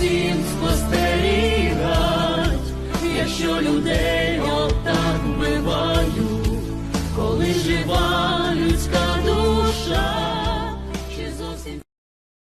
всім спостерігать, якщо людей отак вбивають, коли жива